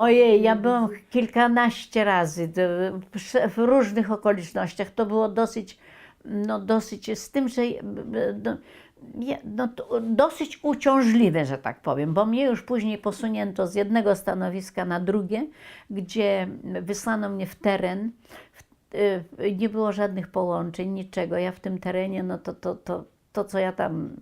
Ojej, ja byłam kilkanaście razy w różnych okolicznościach. To było dosyć, no dosyć z tym, że no, no, dosyć uciążliwe, że tak powiem, bo mnie już później posunięto z jednego stanowiska na drugie, gdzie wysłano mnie w teren. Y, Nie było żadnych połączeń, niczego. Ja w tym terenie, no to, to, to, to co ja tam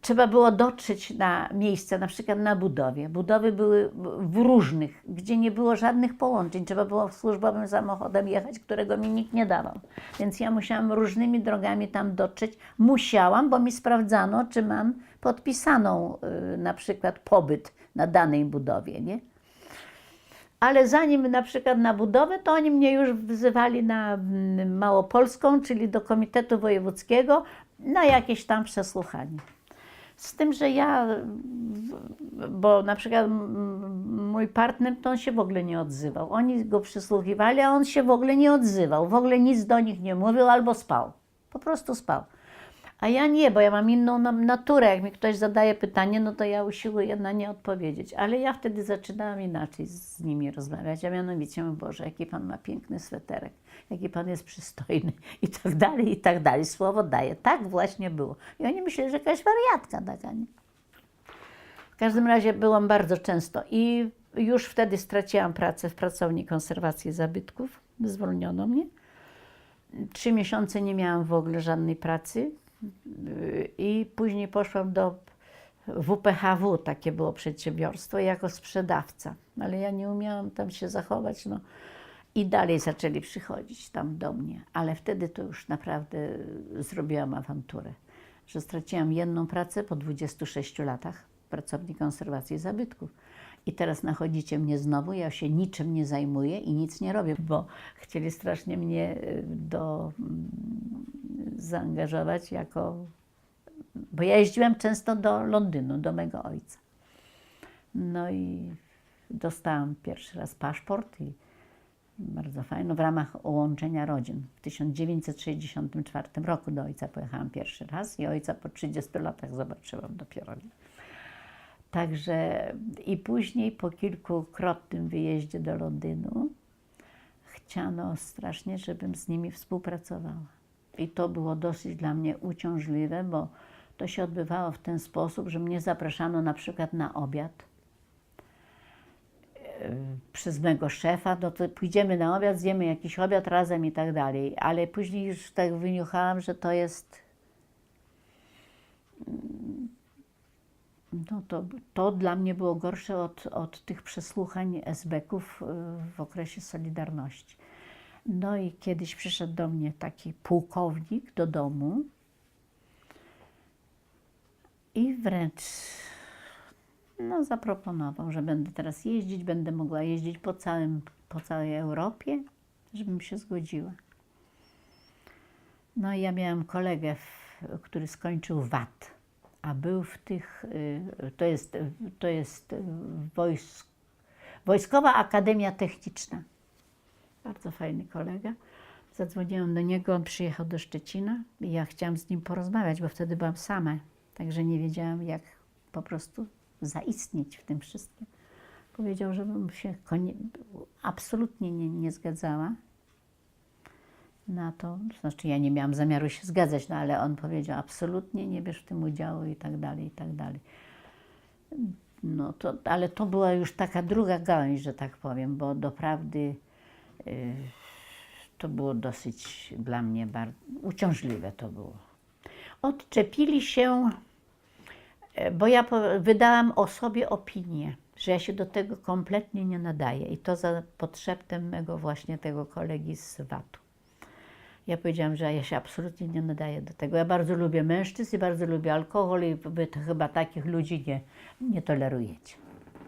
trzeba było dotrzeć na miejsce, na przykład na budowie. Budowy były w różnych, gdzie nie było żadnych połączeń. Trzeba było służbowym samochodem jechać, którego mi nikt nie dawał. Więc ja musiałam różnymi drogami tam dotrzeć. Musiałam, bo mi sprawdzano, czy mam podpisaną y, na przykład pobyt na danej budowie, nie? Ale zanim na przykład na budowę, to oni mnie już wzywali na mm, Małopolską, czyli do Komitetu Wojewódzkiego, na jakieś tam przesłuchanie. Z tym, że ja, bo na przykład mój partner, to on się w ogóle nie odzywał. Oni go przysłuchiwali, a on się w ogóle nie odzywał. W ogóle nic do nich nie mówił albo spał. Po prostu spał. A ja nie, bo ja mam inną naturę. Jak mi ktoś zadaje pytanie, no to ja usiłuję na nie odpowiedzieć. Ale ja wtedy zaczynałam inaczej z nimi rozmawiać. A mianowicie, Boże, jaki Pan ma piękny sweterek, jaki Pan jest przystojny i tak dalej, i tak dalej. Słowo daje. Tak właśnie było. I oni myśleli, że jakaś wariatka taka, nie? W każdym razie byłam bardzo często i już wtedy straciłam pracę w pracowni konserwacji zabytków. Zwolniono mnie. Trzy miesiące nie miałam w ogóle żadnej pracy i później poszłam do WPHW, takie było przedsiębiorstwo, jako sprzedawca. Ale ja nie umiałam tam się zachować. No. I dalej zaczęli przychodzić tam do mnie. Ale wtedy to już naprawdę zrobiłam awanturę, że straciłam jedną pracę po 26 latach pracowni konserwacji zabytków. I teraz nachodzicie mnie znowu, ja się niczym nie zajmuję i nic nie robię, bo chcieli strasznie mnie y, do, zaangażować jako. Bo ja jeździłam często do Londynu, do mego ojca. No i dostałam pierwszy raz paszport i bardzo fajno w ramach łączenia rodzin. W 1964 roku do ojca pojechałam pierwszy raz i ojca po 30 latach zobaczyłam dopiero. Także i później po kilkukrotnym wyjeździe do Londynu chciano strasznie, żebym z nimi współpracowała. I to było dosyć dla mnie uciążliwe, bo to się odbywało w ten sposób, że mnie zapraszano na przykład na obiad e, przez mego szefa, no to pójdziemy na obiad, zjemy jakiś obiad razem i tak dalej. Ale później już tak wyniuchałam, że to jest no to, to dla mnie było gorsze od, od tych przesłuchań SB-ków y, w okresie Solidarności. No i kiedyś przyszedł do mnie taki pułkownik do domu i wręcz no, zaproponował, że będę teraz jeździć, będę mogła jeździć po, całym, po całej Europie, żebym się zgodziła. No i ja miałam kolegę, który skończył VAT, a był w tych, y, to jest, to jest y, wojsk, Wojskowa Akademia Techniczna. Bardzo fajny kolega. Zadzwoniłam do niego, on przyjechał do Szczecina i ja chciałam z nim porozmawiać, bo wtedy byłam sama, także nie wiedziałam, jak po prostu zaistnieć w tym wszystkim. Powiedział, żebym się absolutnie nie, nie zgadzała na to. Znaczy, ja nie miałam zamiaru się zgadzać, no ale on powiedział, absolutnie nie bierz w tym udziału i tak dalej, i tak dalej. No to, ale to była już taka druga gałęź, że tak powiem, bo doprawdy to było dosyć dla mnie bardzo uciążliwe to było. Odczepili się, e, bo ja wydałam o sobie opinię, że ja się do tego kompletnie nie nadaję i to za podszeptem mego właśnie tego kolegi z VAT-u. Ja powiedziałam, że ja się absolutnie nie nadaję do tego. Ja bardzo lubię mężczyzn i bardzo lubię alkohol i wy chyba takich ludzi nie, nie tolerujecie.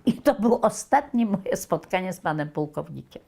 I to było ostatnie moje spotkanie z panem pułkownikiem.